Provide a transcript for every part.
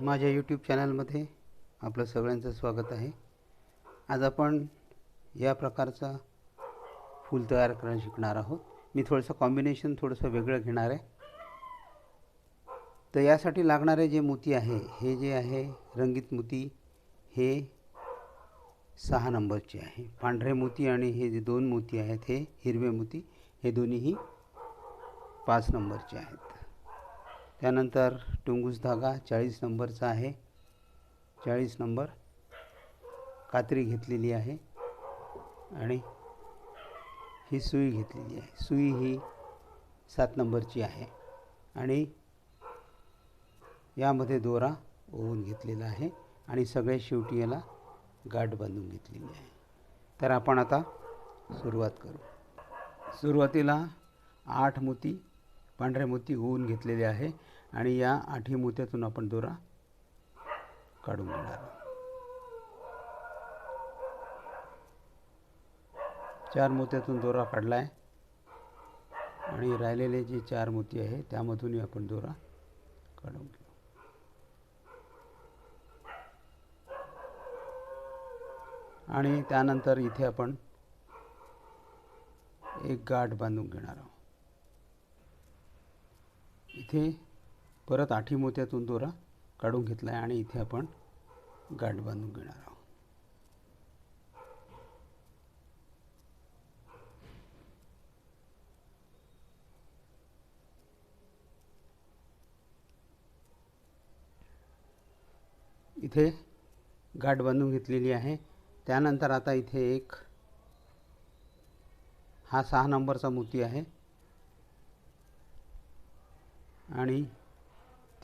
माझ्या यूट्यूब चॅनलमध्ये आपलं सगळ्यांचं स्वागत आहे. आज आपण या प्रकारचा फूल तयार करायला शिकणार आहोत. मी थोडंसं कॉम्बिनेशन थोडंसं वेगळं घेणार आहे. तर यासाठी लागणारे जे मोती आहे हे जे आहे रंगीत मोती हे सहा नंबरचे आहे. पांढरे मोती आणि हे जे दोन मोती आहेत हे हिरवे मोती हे दोन्हीही पाच नंबरचे आहेत. त्यानंतर टुंगूस धागा चाळीस नंबरचा आहे. चाळीस नंबर कात्री घेतलेली आहे आणि ही सुई घेतलेली आहे. सुई ही सात नंबरची आहे आणि यामध्ये दोरा ओवून घेतलेला आहे आणि सगळ्या शेवटी याला गाठ बांधून घेतलेली आहे. तर आपण आता सुरुवात करू. सुरुवातीला आठ मोती पांढरे मोती होऊन घेतलेले आहे. आणि या आठही मोत्यातून आपण दोरा काढून घेणार आहोत. चार मोत्यातून दोरा काढला आहे आणि राहिलेले जे चार मोती आहे त्यामधूनही आपण दोरा काढून घेऊ. आणि त्यानंतर इथे आपण एक गाठ बांधून घेणार आहोत. इथे परत आठी मोत्यातून दोरा काढून घेतला आहे आणि इथे आपण गाठ बांधून घेणार आहोत. इथे गाठ बांधून घेतलेली आहे. त्यानंतर आता इथे एक हा सहा नंबरचा मोती आहे. आणि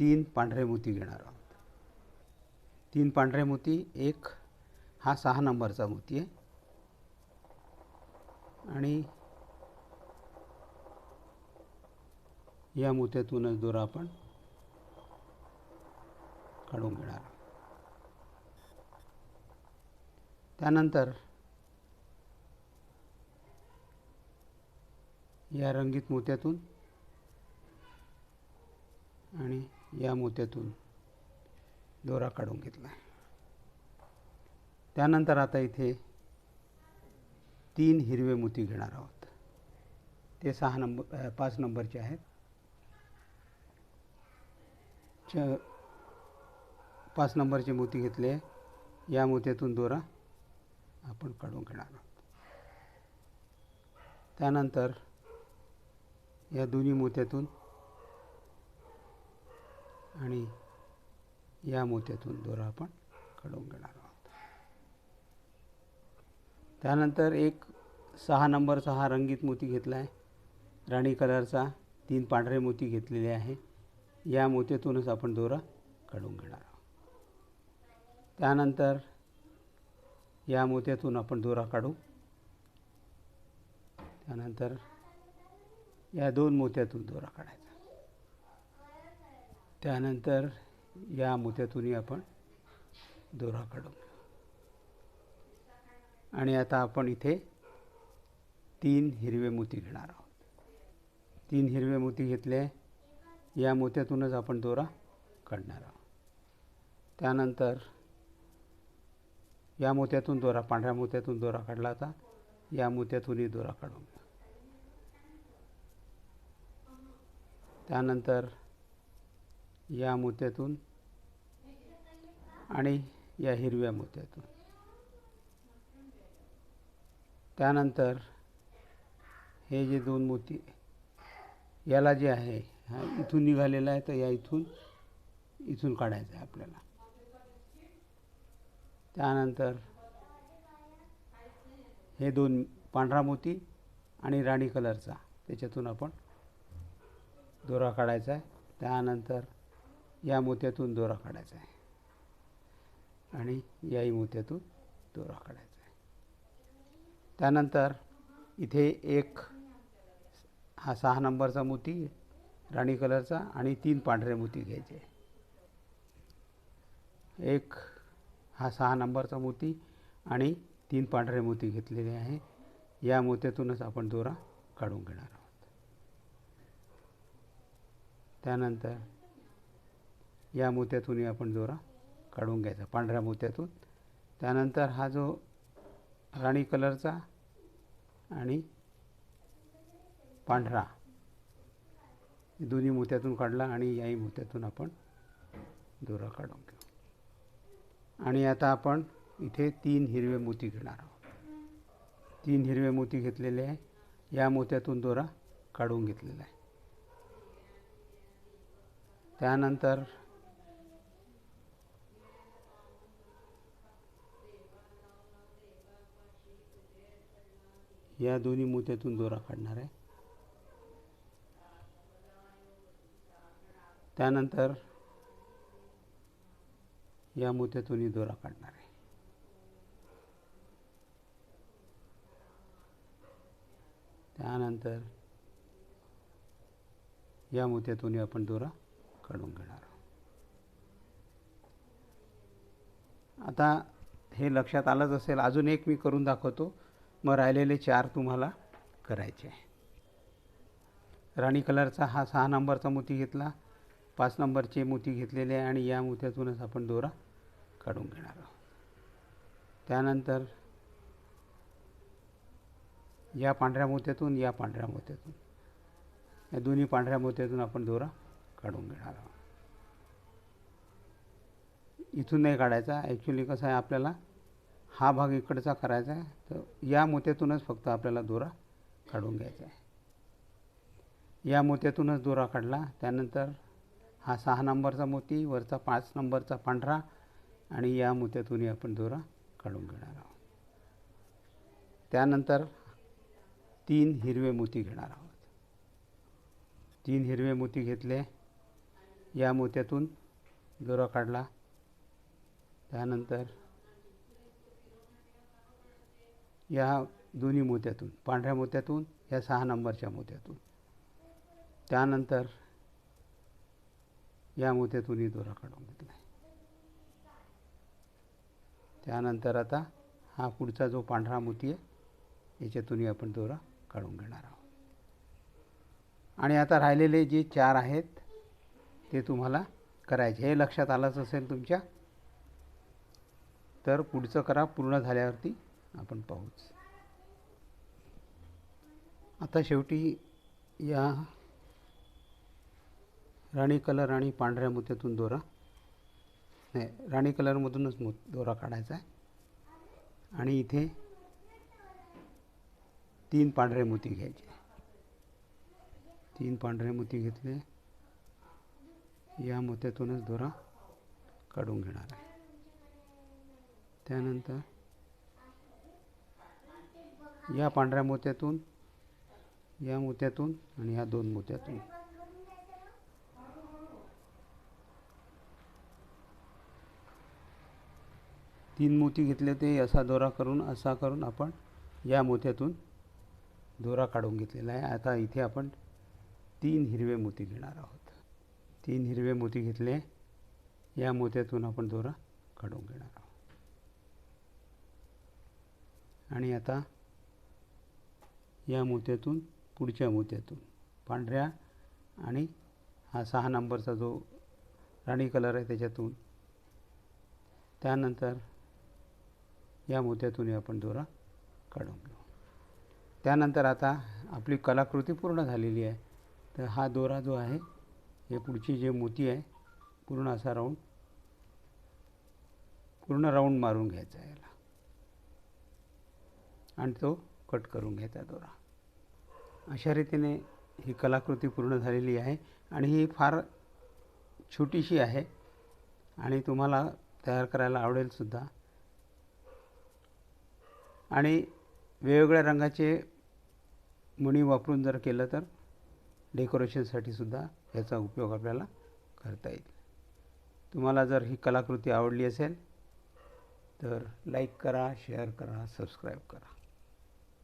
तीन पांढरे मोती घेणार आहोत. तीन पांढरे मोती एक हा सहा नंबरचा मोती आहे. आणि या मोत्यातूनच दोरा आपण काढून घेणार आहोत. त्यानंतर या रंगीत मोत्यातून आणि या मोत्यातून दोरा काढून घेतला. आहे त्यानंतर आता इथे तीन हिरवे मोती घेणार आहोत. ते सहा नंबर पाच नंबरचे आहेत. च पाच नंबरचे मोती घेतले. या मोत्यातून दोरा आपण काढून घेणार आहोत. त्यानंतर या दोन्ही मोत्यातून आणि या मोत्यातून दोरा आपण काढून घेणार आहोत. त्यानंतर एक सहा नंबरचा हा रंगीत मोती घेतला आहे राणी कलरचा तीन पांढरे मोती घेतलेले आहे. या मोत्यातूनच आपण दोरा काढून घेणार आहोत. त्यानंतर या मोत्यातून आपण दोरा काढू. त्यानंतर या दोन मोत्यातून दोरा काढायचा. त्यानंतर या मोत्यातूनही आपण दोरा काढू आणि आता आपण इथे तीन हिरवे मोती घेणार आहोत. तीन हिरवे मोती घेतले या मोत्यातूनच आपण दोरा काढणार आहोत. त्यानंतर या मोत्यातून दोरा पांढऱ्या मोत्यातून दोरा काढला होता या मोत्यातूनही दोरा काढून त्यानंतर या मोत्यातून आणि या हिरव्या मोत्यातून. त्यानंतर हे जे दोन मोती याला जे आहे हा इथून निघालेला आहे तर या इथून इथून काढायचं आहे आपल्याला. त्यानंतर हे दोन पांढरा मोती आणि राणी कलरचा त्याच्यातून आपण दोरा काढायचा आहे. त्यानंतर या मोत्यातून दोरा काढायचा आहे. आणि याही मोत्यातून दोरा काढायचा आहे. त्यानंतर इथे एक हा सहा नंबरचा मोती राणी कलरचा आणि तीन पांढरे मोती घ्यायचे. एक हा सहा नंबरचा मोती आणि तीन पांढरे मोती घेतलेले आहे. या मोत्यातूनच आपण दोरा काढून घेणार आहोत. त्यानंतर या मोत्यातूनही आपण जोरा काढून घ्यायचा पांढऱ्या मोत्यातून. त्यानंतर हा जो राणी कलरचा आणि पांढरा दोन्ही मोत्यातून काढला आणि याही मोत्यातून आपण दोरा काढून घेऊ. आणि आता आपण इथे तीन हिरवे मोती घेणार आहोत. तीन हिरवे मोती घेतलेले आहे. या मोत्यातून दोरा काढून घेतलेला आहे. त्यानंतर या दोन्ही मोत्यातून दोरा काढणार आहे. त्यानंतर या मोत्यातूनही दोरा काढणार आहे. त्यानंतर या मोत्यातूनही आपण दोरा काढून घेणार आहोत. आता हे लक्षात आलंच असेल अजून एक मी करून दाखवतो. मग राहिलेले चार तुम्हाला करायचे आहे. राणी कलरचा हा सहा नंबरचा मोती घेतला पाच नंबरचे मोती घेतलेले आहे आणि या मोत्यातूनच आपण दोरा काढून घेणार आहोत. त्यानंतर या पांढऱ्या मोत्यातून या पांढऱ्या मोत्यातून या दोन्ही पांढऱ्या मोत्यातून आपण दोरा काढून घेणार आहोत. इथून नाही काढायचा ॲक्च्युली कसं आहे आपल्याला हा भाग इकडचा करायचा आहे. तर या मोत्यातूनच फक्त आपल्याला दोरा काढून घ्यायचा आहे. या मोत्यातूनच दोरा काढला. त्यानंतर हा सहा नंबरचा मोती वरचा पाच नंबरचा पांढरा आणि या मोत्यातूनही आपण दोरा काढून घेणार आहोत. त्यानंतर तीन हिरवे मोती घेणार आहोत. तीन हिरवे मोती घेतले. या मोत्यातून दोरा काढला. त्यानंतर या दोन्ही मोत्यातून पांढऱ्या मोत्यातून या सहा नंबरच्या मोत्यातून. त्यानंतर या मोत्यातूनही दोरा काढून घेतला त्यानंतर आता हा पुढचा जो पांढरा मोती आहे याच्यातूनही आपण दोरा काढून घेणार आहोत. आणि आता राहिलेले जे चार आहेत ते तुम्हाला करायचे. हे लक्षात आलंच असेल तुमच्या? तर पुढचं करा पूर्ण झाल्यावरती आपण पाहूच. आता शेवटी या राणी कलर आणि पांढऱ्या मोत्यातून दोरा. नाही राणी कलरमधूनच मो दोरा काढायचा आहे. आणि इथे तीन पांढरे मोती घ्यायचे. तीन पांढरे मोती घेतले. या मोत्यातूनच दोरा काढून घेणार आहे. त्यानंतर या पांढऱ्या मोत्यातून या मोत्यातून आणि या दोन मोत्यातून. तीन मोती घेतले ते असा दोरा करून असा करून आपण या मोत्यातून दोरा काढून घेतलेला आहे. आता इथे आपण तीन हिरवे मोती घेणार आहोत. तीन हिरवे मोती घेतले या मोत्यातून आपण दोरा काढून घेणार आहोत. आणि आता या मोत्यातून पुढच्या मोत्यातून. पांढऱ्या आणि हा सहा नंबरचा जो राणी कलर आहे त्याच्यातून. त्यानंतर या मोत्यातूनही आपण दोरा काढून घेऊ. त्यानंतर आता आपली कलाकृती पूर्ण झालेली आहे. तर हा दोरा जो आहे हे पुढची जे मोती आहे पूर्ण असा राऊंड पूर्ण राऊंड मारून घ्यायचा याला. आणि तो कट करून घ्यायचा दोरा. अशा रीतीने ही कलाकृती पूर्ण झालेली आहे आणि ही फार छोटीशी आहे आणि तुम्हाला तयार करायला आवडेलसुद्धा आणि वेगवेगळ्या रंगाचे मणी वापरून जर केलं तर डेकोरेशनसाठी सुद्धा याचा उपयोग आपल्याला करता येईल. तुम्हाला जर ही कलाकृती आवडली असेल तर लाईक करा शेअर करा सबस्क्राईब करा.